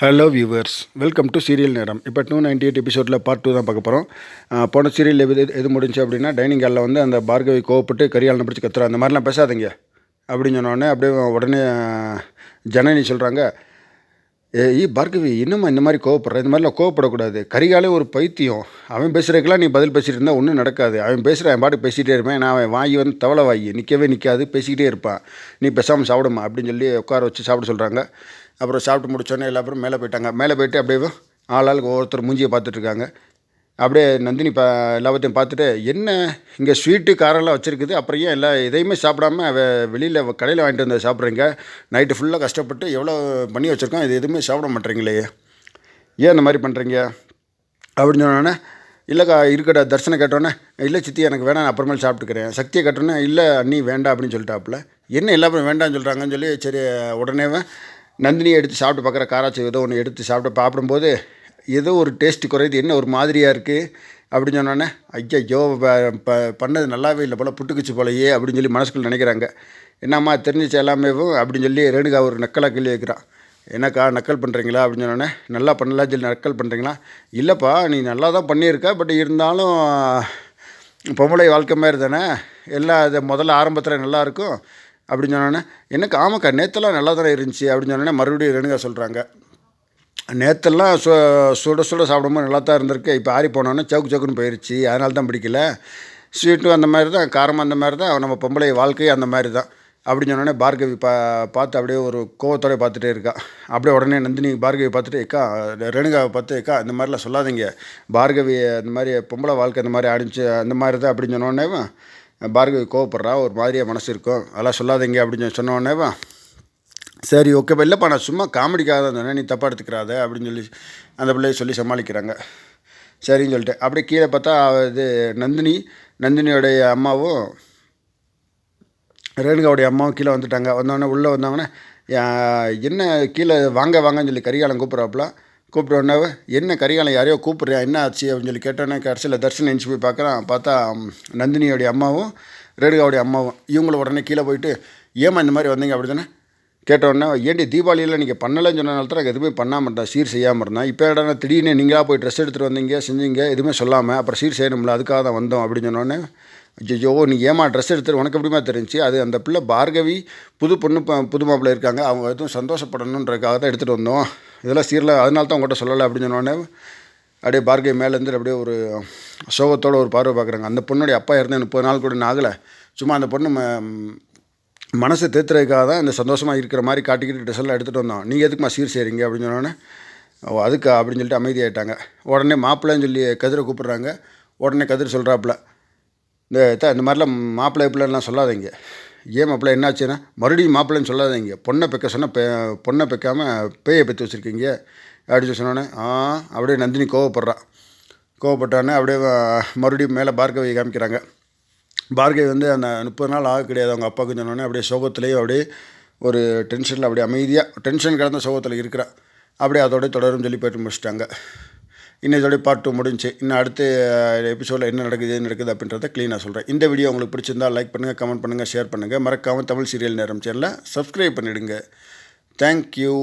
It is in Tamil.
Hello viewers welcome to serial நேரம் இப்போ டூ நைன்டி எயிட் எபிசோடில் பார்ட் டூ தான் பார்க்க போகிறோம் போன சீரியல் எது எது முடிஞ்சு அப்படின்னா டைனிங் ஹாலில் வந்து அந்த பார்கவி கோவப்பட்டு கரியால் பிடிச்சி கத்துறோம் அந்த மாதிரிலாம் பேசாதீங்க. அப்படின்னு சொன்னோடனே அப்படியே உடனே ஜனனி சொல்கிறாங்க ஏய் பார்கவி இன்னுமா இந்த மாதிரி கோவப்படுற? இந்த மாதிரிலாம் கோவப்படக்கூடாது. கரிகாலே ஒரு பைத்தியம். அவன் பேசுகிறதுக்கெல்லாம் நீ பதில் பேசிகிட்டு இருந்தால் ஒன்றும் நடக்காது. அவன் பேசுகிற அவன் பாட்டு பேசிகிட்டே இருப்பேன். நான் அவன் வாங்கி வந்து தவளை வாங்கி நிற்கவே நிற்காது பேசிக்கிட்டே இருப்பான். நீ பேசாமல் சாப்பிடுமா? அப்படின்னு சொல்லி உட்கார வச்சு சாப்பிட சொல்கிறாங்க அப்புறம் சாப்பிட்டு முடிச்சோன்னே எல்லா பேரும் மேலே போயிட்டாங்க. மேலே போயிட்டு அப்படியே ஆளாளுக்கு ஒவ்வொருத்தர் மூஞ்சியை பார்த்துட்ருக்காங்க அப்படியே நந்தினி பா எல்லாத்தையும் பார்த்துட்டு என்ன? இங்கே ஸ்வீட்டு காரெல்லாம் வச்சுருக்குது. அப்புறம் ஏன் எல்லா இதையுமே சாப்பிடாம வெளியில் கடையில் வாங்கிட்டு வந்து சாப்பிட்றீங்க? நைட்டு ஃபுல்லாக கஷ்டப்பட்டு எவ்வளோ பண்ணி வச்சுருக்கோம்? இது எதுவுமே சாப்பிட மாட்டேறீங்களே ஏன் இந்த மாதிரி பண்ணுறீங்க அப்படின்னு சொன்னோன்னே இல்லைக்கா இருக்கடா தரிசனம் கேட்டோன்னே இல்லை சித்தி எனக்கு வேணாம் நான் அப்புறமேல் சாப்பிட்டுக்கிறேன். சக்தியை கேட்டோன்னே இல்லை அண்ணி வேண்டாம் அப்படின்னு சொல்லிட்டாப்புல. என்ன எல்லாரும் வேண்டாம்னு சொல்கிறாங்கன்னு சொல்லி சரி உடனே நந்தினியை எடுத்து சாப்பிட்டு பார்க்குற காராச்சி ஏதோ ஒன்று எடுத்து சாப்பிட்டு சாப்பிடும்போது ஏதோ ஒரு டேஸ்ட் குறையுது என்ன ஒரு மாதிரியாக இருக்குது அப்படின்னு சொன்னோன்னே ஐயோ ப பண்ணது நல்லாவே இல்லை போல் புட்டுக்குச்சு போலையே அப்படின்னு சொல்லி மனசுக்குள்ள நினைக்கிறாங்க. என்னம்மா தெரிஞ்சிச்சு எல்லாமே அப்படின்னு சொல்லி ரேணுகா ஒரு நக்கலாக கேள்வி வைக்கிறான் என்னக்கா நக்கல் பண்ணுறீங்களா அப்படின்னு சொன்னோடனே நல்லா பண்ணலாம் சொல்லி நக்கல் பண்ணுறீங்களா இல்லைப்பா நீ நல்லா தான் பண்ணியிருக்க பட் இருந்தாலும் பொம்பளை வாழ்க்கை மாதிரி தானே? எல்லாம் அது முதல்ல ஆரம்பத்தில் நல்லா இருக்கும். அப்படின்னு சொன்னோன்னே எனக்கு ஆமாக்கா நேற்றுலாம் நல்லா தானே இருந்துச்சு அப்படின்னு சொன்னோன்னே மறுபடியும் ரேணுகா சொல்கிறாங்க நேற்றெல்லாம் சு சுட சுட சாப்பிடும்போது நல்லா தான் இருந்திருக்கு. இப்போ ஆறி போனோன்னே சவுக்கு சவுக்குன்னு போயிடுச்சு அதனால தான் பிடிக்கல. ஸ்வீட்டும் அந்த மாதிரி தான் காரமும் அந்த மாதிரி தான் நம்ம பொம்பளை வாழ்க்கையும் அந்த மாதிரி தான் அப்படின்னு சொன்னோடனே பார்கவி பா பார்த்து அப்படியே ஒரு கோவத்தோடய பார்த்துட்டே இருக்கா. அப்படியே உடனே நந்தினி பார்கவி பார்த்துட்டு ஏக்கா ரேணுகாவை பார்த்து ஏக்கா இந்த மாதிரிலாம் சொல்லாதீங்க. பார்கவி அந்த மாதிரி பொம்பளை வாழ்க்கை அந்த மாதிரி ஆடிச்சு அந்த மாதிரி தான் அப்படின்னு சொன்னோடனே பார்கவி கோவப்படுறா. ஒரு மாதிரியாக மனசு இருக்கும். அதெல்லாம் சொல்லாதீங்க அப்படின்னு சொன்ன சரி ஓகேப்பா இல்லைப்பா நான் சும்மா காமெடிக்காக தான் சொன்னேன். நீ தப்பாக எடுத்துக்கிறாத அப்படின்னு சொல்லி அந்த பிள்ளைய சொல்லி சமாளிக்கிறாங்க. சரின்னு சொல்லிட்டு அப்படியே கீழே பார்த்தா இது நந்தினி நந்தினியோடைய அம்மாவும் ரேணுகாவுடைய அம்மாவும் கீழே வந்துட்டாங்க. வந்தோடனே உள்ளே வந்தாங்கன்னா என்ன கீழே வாங்க வாங்கன்னு சொல்லி கரிகாலம் கூப்பிட்றாப்புல. கூப்பிட்ட உடனே என்ன கரிகாலம் யாரையோ கூப்பிட்றியா என்ன ஆச்சு அப்படின்னு சொல்லி கேட்டோன்னே கடைசியில் தர்ஷன் எஞ்சி போய் பார்க்குறான். பார்த்தா நந்தினியோடைய அம்மாவும் ரேணுகாவுடைய அம்மாவும் இவங்கள உடனே கீழே போயிட்டு ஏம்மா இந்த மாதிரி வந்தீங்க அப்படி தானே கேட்டோன்னே உடனே ஏண்டி தீபாவளியில் நீங்கள் பண்ணலன்னு சொன்னனால தான் எனக்கு எதுவுமே பண்ணாமல் இருந்தேன் சீர் செய்யாமல் இருந்தேன் இப்போ இடம்னா திடீர்னு நீங்களாக போய் ட்ரெஸ் எடுத்துகிட்டு வந்தீங்க செஞ்சீங்க எதுவுமே சொல்லாமல் அப்புறம் சீர் செய்யணும்ல அதுக்காக தான் வந்தோம் அப்படின்னு சொன்னோடனே ஐயோ நீ ஏமா ட்ரெஸ் எடுத்துட்டு உனக்கு எப்படிமா தெரிஞ்சு அது அந்த பிள்ளை பார்கவி புது பொண்ணு ப- புது மாப்பிள்ளை இருக்காங்க. அவங்க எதுவும் சந்தோஷப்படணுன்றதுக்காக தான் எடுத்துகிட்டு வந்தோம். இதெல்லாம் சீரில் அதனால தான் உங்கள்கிட்ட சொல்லலை அப்படின்னு சொன்னோடனே அப்படியே பார்கவி மேலேருந்து அப்படியே ஒரு சோகத்தோட ஒரு பார்வை பார்க்குறாங்க. அந்த பொண்ணுடைய அப்பா இறந்து முப்பது நாள் கூட இன்னும் ஆகலை சும்மா அந்த பொண்ணு மனசை தேத்துறதுக்காக தான் இந்த சந்தோஷமாக இருக்கிற மாதிரி காட்டிக்கிட்டு ட்ரெஸ் எல்லாம் எடுத்துகிட்டு வந்தோம். நீங்கள் எதுக்குமா சீர் செய்கிறீங்க அப்படின்னு சொன்னோன்னே ஓ அதுக்கா அப்படின்னு சொல்லிட்டு அமைதியாகிட்டாங்க உடனே மாப்பிள்ளைன்னு சொல்லி கதிரை கூப்பிட்றாங்க. உடனே கதிர் சொல்கிறாப்புல இந்த இந்த மாதிரிலாம் மாப்பிள்ளை பிள்ளைலாம் சொல்லாதீங்க. ஏன் மாப்பிள்ளை என்னாச்சுன்னா மறுபடியும் மாப்பிள்ளைன்னு சொல்லாதீங்க. பொண்ணை பெக்க சொன்னால் பெ பொண்ணை பெக்காமல் பேயை பெற்று வச்சுருக்கீங்க. அப்படின்னு சொன்னோன்னே ஆ அப்படியே நந்தினி கோவப்படுறான் கோவப்பட்டானே அப்படியே மறுபடியும் மேலே பார்க்கவை காமிக்கிறாங்க. பார்கவி வந்து அந்த முப்பது நாள் ஆக கிடையாது. அவங்க அப்பாவுக்கு சொன்னோடனே அப்படியே சோகத்துலேயும் அப்படியே ஒரு டென்ஷனில் அப்படியே அமைதியாக டென்ஷன் கிடந்த சோகத்தில் இருக்கிறா. அப்படியே அதோடய தொடரும் சொல்லி போயிட்டு முடிச்சிட்டாங்க. இன்னையோட பார்ட் டூ முடிஞ்சு இன்னும் அடுத்த எபிசோடில் என்ன நடக்குது ஏது நடக்குது அப்படின்றத க்ளீனாக சொல்கிறேன் இந்த வீடியோ உங்களுக்கு பிடிச்சிருந்தா லைக் பண்ணுங்கள் கமெண்ட் பண்ணுங்கள் ஷேர் பண்ணுங்கள் மறக்காமல் தமிழ் சீரியல் நேரம் சேனலை சப்ஸ்கிரைப் பண்ணிவிடுங்க தேங்க்யூ